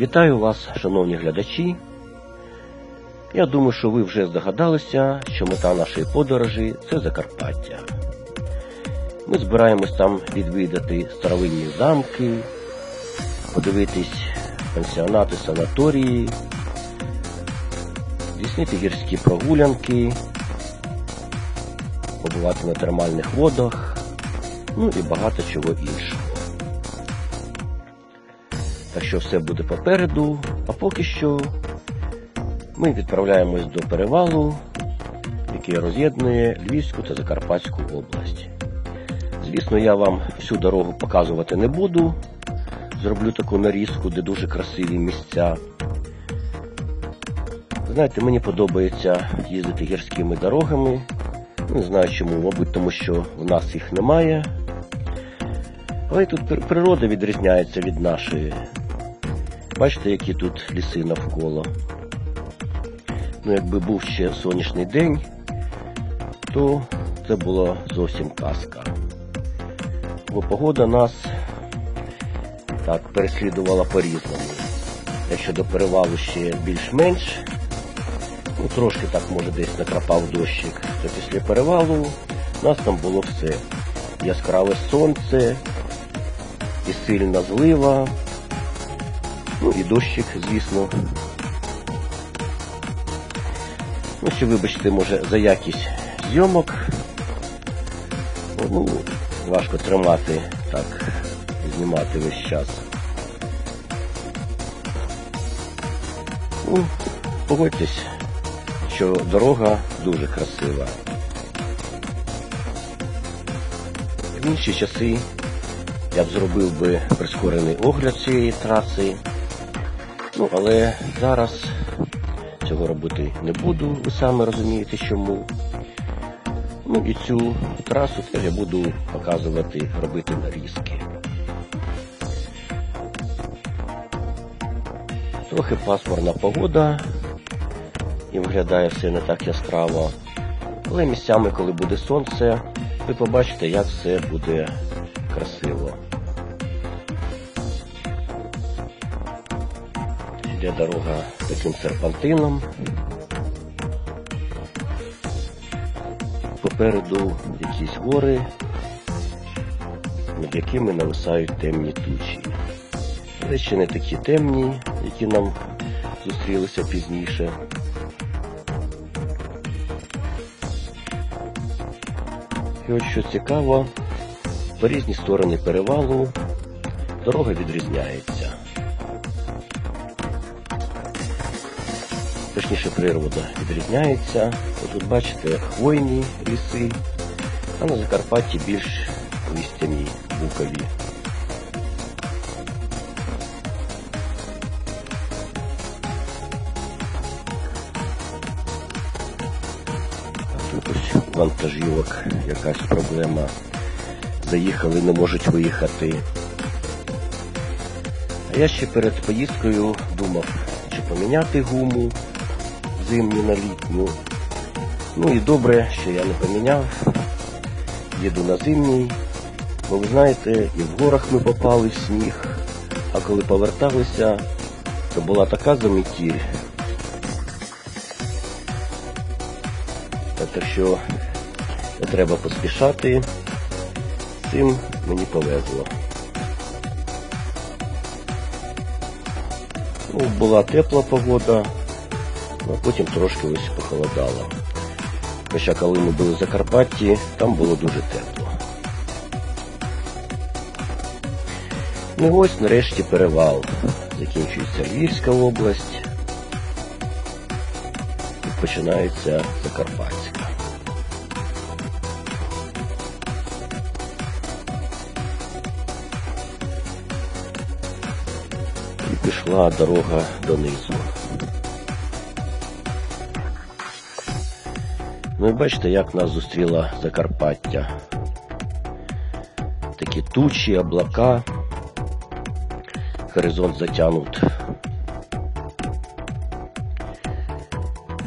Вітаю вас, шановні глядачі. Я думаю, що ви вже здогадалися, що мета нашої подорожі це Закарпаття. Ми збираємось там відвідати старовинні замки, подивитись пансіонати, санаторії, здійснити гірські прогулянки, побувати на термальних водах, ну і багато чого іншого. Так що все буде попереду, а поки що ми відправляємось до перевалу, який роз'єднує Львівську та Закарпатську область. Звісно, я вам всю дорогу показувати не буду. Зроблю таку нарізку, де дуже красиві місця. Знаєте, мені подобається їздити гірськими дорогами. Не знаю чому, мабуть, тому що в нас їх немає. Але тут природа відрізняється від нашої. Бачите, які тут ліси навколо. Ну, якби був ще сонячний день, то це була зовсім казка. Бо погода нас так переслідувала по-різному. Якщо до перевалу ще більш-менш, ну трошки так може десь накрапав дощик, то після перевалу у нас там було все. Яскраве сонце, і сильна злива, ну і дощик, звісно. Ну, вибачте, може, за якість зйомок. Ну, важко тримати так, знімати весь час. Ну, погодьтесь, що дорога дуже красива. В інші часи я б зробив би прискорений огляд цієї траси. Ну, але зараз цього робити не буду, ви самі розумієте чому. Ну і цю трасу теж я буду показувати, робити нарізки. Трохи пасмурна погода і виглядає все не так яскраво. Але місцями, коли буде сонце, ви побачите, як все буде красиво. Йде дорога таким серпантином. Попереду якісь гори, над якими нависають темні тучі. Але ще не такі темні, які нам зустрілися пізніше. І от що цікаво, по різні сторони перевалу дорога відрізняється. Точніше, природа відрізняється. Тут бачите хвойні ліси, а на Закарпатті більш листяні, букові. Тут ось вантажівок якась проблема. Заїхали, не можуть виїхати. А я ще перед поїздкою думав, чи поміняти гуму зимню на літню. Ну і добре, що я не поміняв. Їду на зимній. Бо ви знаєте, і в горах ми попали в сніг, а коли поверталися, то була така замітіль. Так що не треба поспішати. Цим мені повезло. Ну, була тепла погода, а потім трошки ось похолодало. Хоча коли ми були в Закарпатті, там було дуже тепло. Ну ось нарешті перевал. Закінчується Львівська область. І починається Закарпатська. І пішла дорога донизу. Ну і бачите, як нас зустріла Закарпаття. Такі тучі, облака, горизонт затягнут.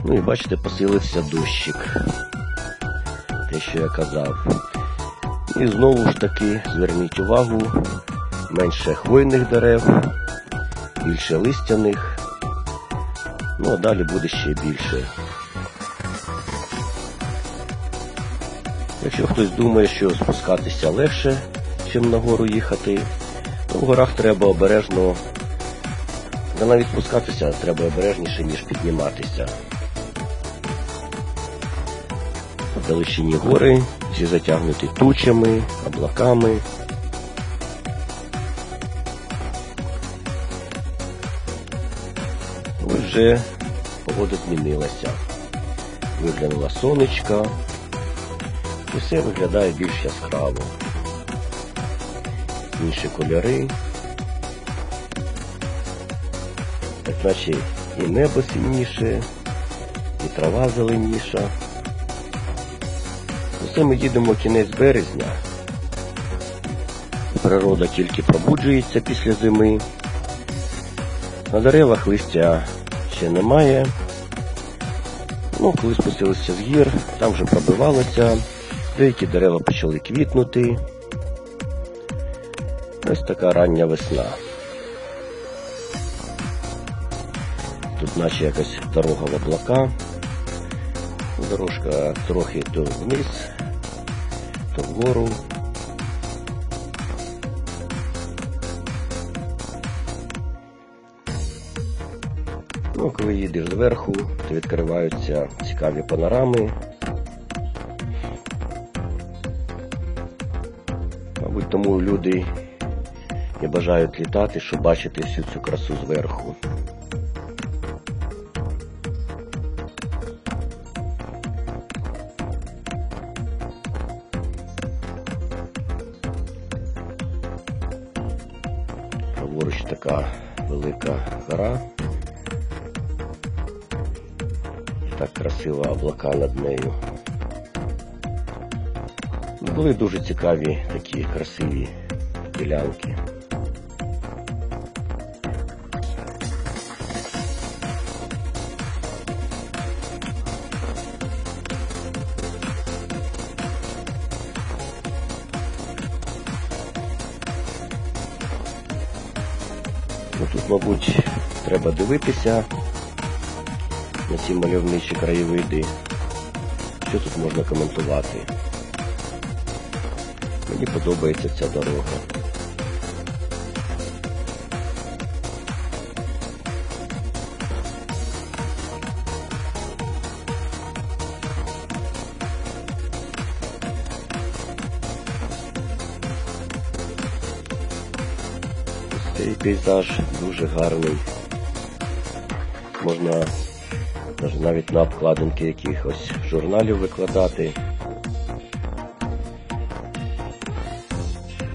Ну і бачите, посилився дощик. Те, що я казав. І знову ж таки, зверніть увагу, менше хвойних дерев більше листяних. Ну а далі буде ще більше. Якщо хтось думає, що спускатися легше, чим нагору їхати, то в горах треба обережно, та навіть спускатися треба обережніше, ніж підніматися. В гори, всі затягнуті тучами, облаками. Вже погода змінилася. Виглянула сонечка, і все виглядає більш яскраво. Інші кольори. Так наче і небо сильніше, і трава зеленіша. Усе ми їдемо кінець березня. Природа тільки пробуджується після зими. На деревах листя ще немає. Ну, коли спустилися з гір, там вже пробивалося, деякі дерева почали квітнути. Ось така рання весна. Тут наче якась дорога в облака. Дорожка трохи то вниз, то вгору. Ну, коли їдеш зверху, то відкриваються цікаві панорами. Мабуть, тому люди не бажають літати, щоб бачити всю цю красу зверху. Праворуч така велика гора. Так красиво облака над нею. Були дуже цікаві такі красиві ділянки. Ну, тут, мабуть, треба дивитися на ці мальовничі краєвиди. Що тут можна коментувати? Мені подобається ця дорога. Цей пейзаж дуже гарний. Можна навіть- на обкладинки якихось журналів викладати.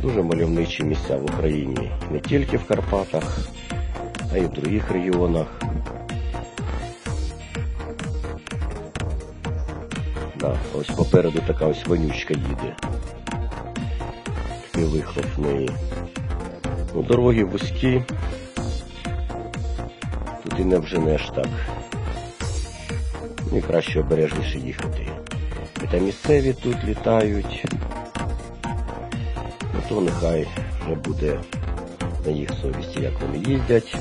Дуже мальовничі місця в Україні. Не тільки в Карпатах, а й в других регіонах. Да, ось попереду така ось вонючка їде. Такий вихлоп в неї. Ну, дороги вузькі. Тут і не вженеш так. Ну і краще обережніше їхати. Та місцеві тут літають. То нехай буде на їх совісті, як вони їздять.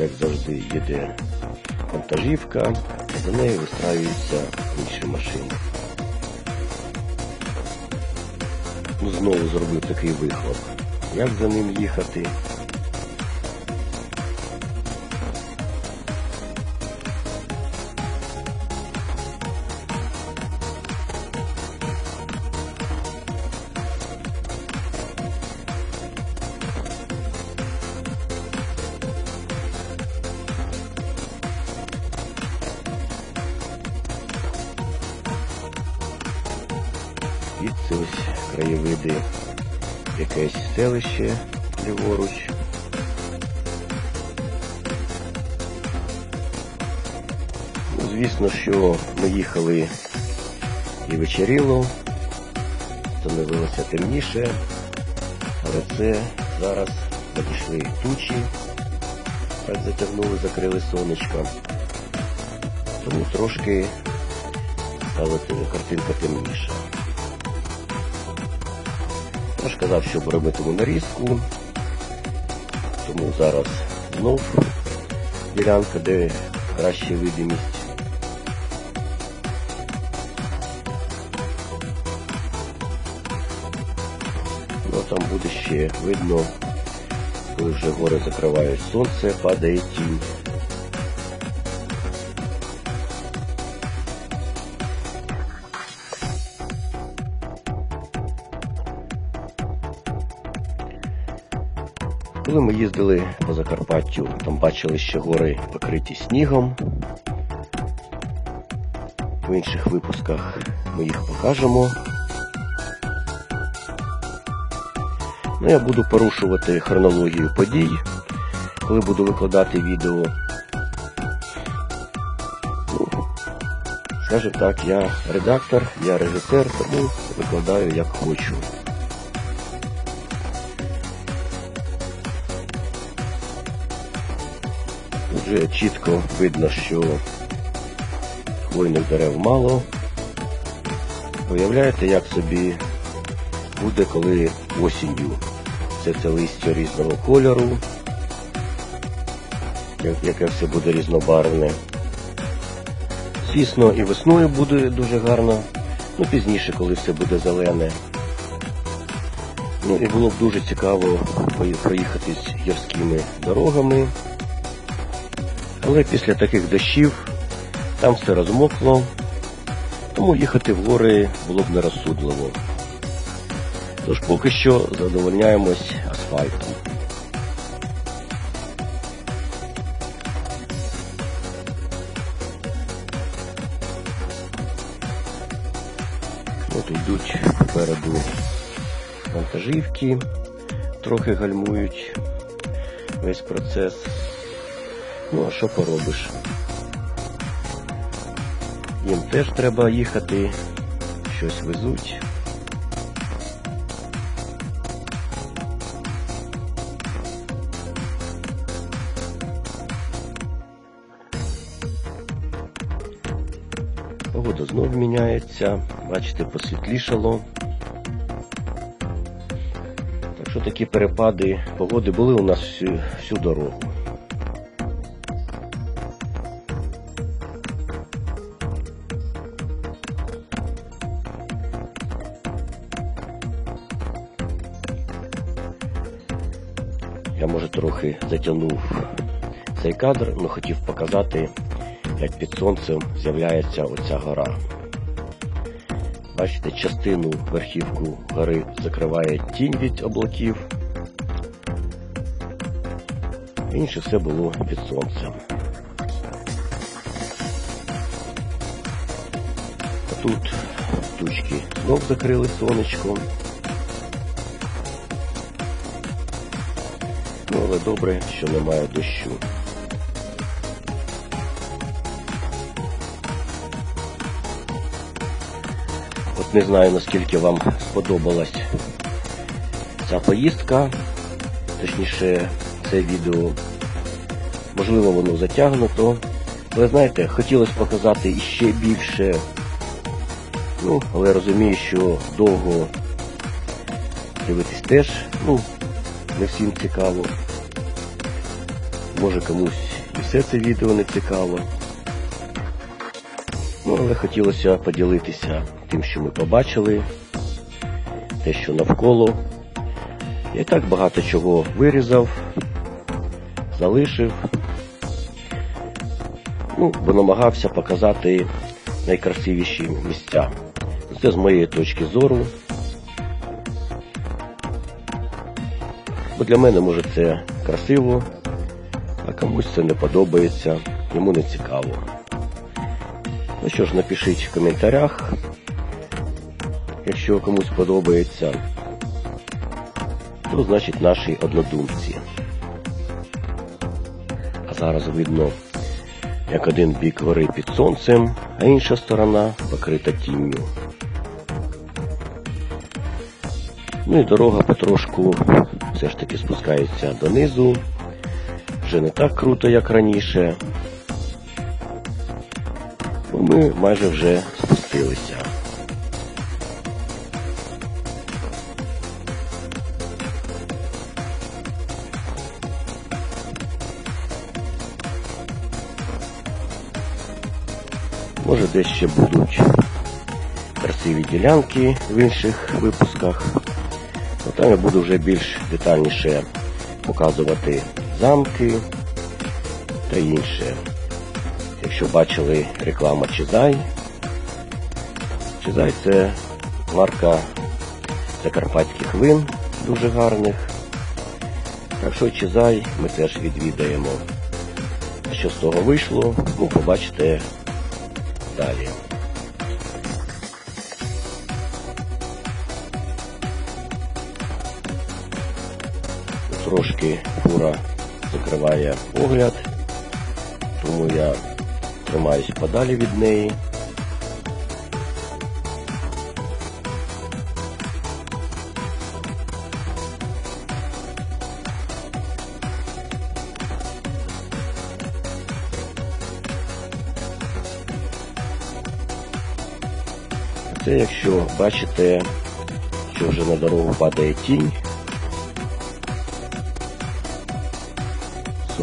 Як завжди їде вантажівка, за нею вистраюються інші машини. Знову зробив такий вихлоп. Як за ним їхати? Якесь селище ліворуч. Ну, звісно, що ми їхали і вечеріло, становилося темніше, але це зараз надійшли тучі, Так затягнули, закрили сонечко. Тому трошки стала картинка темніша. Ж казав, щоб робити нарізку. Тому зараз знов ділянка, де краща видимість. Ну там буде ще видно, коли вже гори закривають сонце, падає тінь. Коли ми їздили по Закарпаттю, там бачили, що гори покриті снігом. В інших випусках ми їх покажемо. Ну, я буду порушувати хронологію подій, коли буду викладати відео. Ну, скажімо так, я редактор, я режисер, тому викладаю як хочу. Вже чітко видно, що хвойних дерев мало. Уявляєте, як собі буде, коли осінню. Все це листя різного кольору, яке все буде різнобарвне. Звісно, і весною буде дуже гарно, ну пізніше, коли все буде зелене. Ну і було б дуже цікаво проїхатись гірськими дорогами. Але після таких дощів там все розмокло, тому їхати в гори було б нерозсудливо. Тож поки що задовольняємось асфальтом. От йдуть попереду вантажівки, трохи гальмують весь процес. Ну, а що поробиш? Їм теж треба їхати, щось везуть. Погода знов міняється, бачите, посвітлішало. Так що такі перепади погоди були у нас всю, всю дорогу. Затягнув цей кадр, але хотів показати, як під сонцем з'являється оця гора. Бачите, частину верхівку гори закриває тінь від облаків. Інше все було під сонцем. А тут тучки знов закрили сонечком. Ну, але добре, що немає дощу. От не знаю, наскільки вам сподобалась ця поїздка, точніше, це відео. Можливо, воно затягнуто. Але знаєте, хотілося показати іще більше. Ну, але розумію, що довго дивитись теж, ну, не всім цікаво. Може комусь і все це відео не цікаво. Ну, але хотілося поділитися тим, що ми побачили, те, що навколо. Я так багато чого вирізав, залишив. Ну, бо намагався показати найкрасивіші місця. Це з моєї точки зору. Бо для мене може це красиво, комусь це не подобається, йому не цікаво. Ну що ж, напишіть в коментарях, якщо комусь подобається, то значить наші однодумці. А зараз видно, як один бік гори під сонцем, а інша сторона покрита тінню. Ну і дорога потрошку все ж таки спускається донизу. Вже не так круто, як раніше. Бо Ми майже вже спустилися. Може десь ще будуть красиві ділянки в інших випусках. Там я буду вже більш детальніше показувати замки та інше. Якщо бачили реклама Чизай, Чизай це марка закарпатських вин дуже гарних. Так що Чизай ми теж відвідаємо. Що з того вийшло, ну побачите далі. Трошки фура закриває огляд, тому я тримаюсь подалі від неї. Це якщо бачите, що вже на дорогу падає тінь,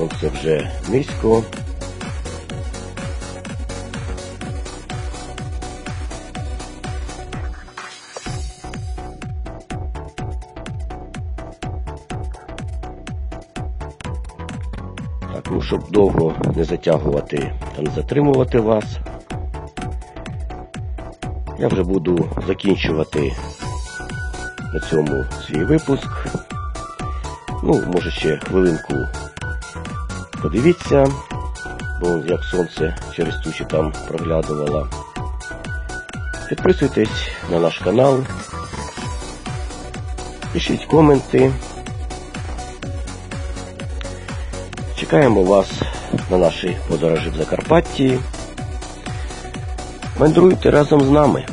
сонце вже низько. Так, ну щоб довго не затягувати та не затримувати вас, я вже буду закінчувати на цьому свій випуск. Ну, може ще хвилинку подивіться, бо як сонце через тучі там проглядувало. Підписуйтесь на наш канал, пишіть коменти. Чекаємо вас на нашій подорожі в Закарпатті. Мандруйте разом з нами.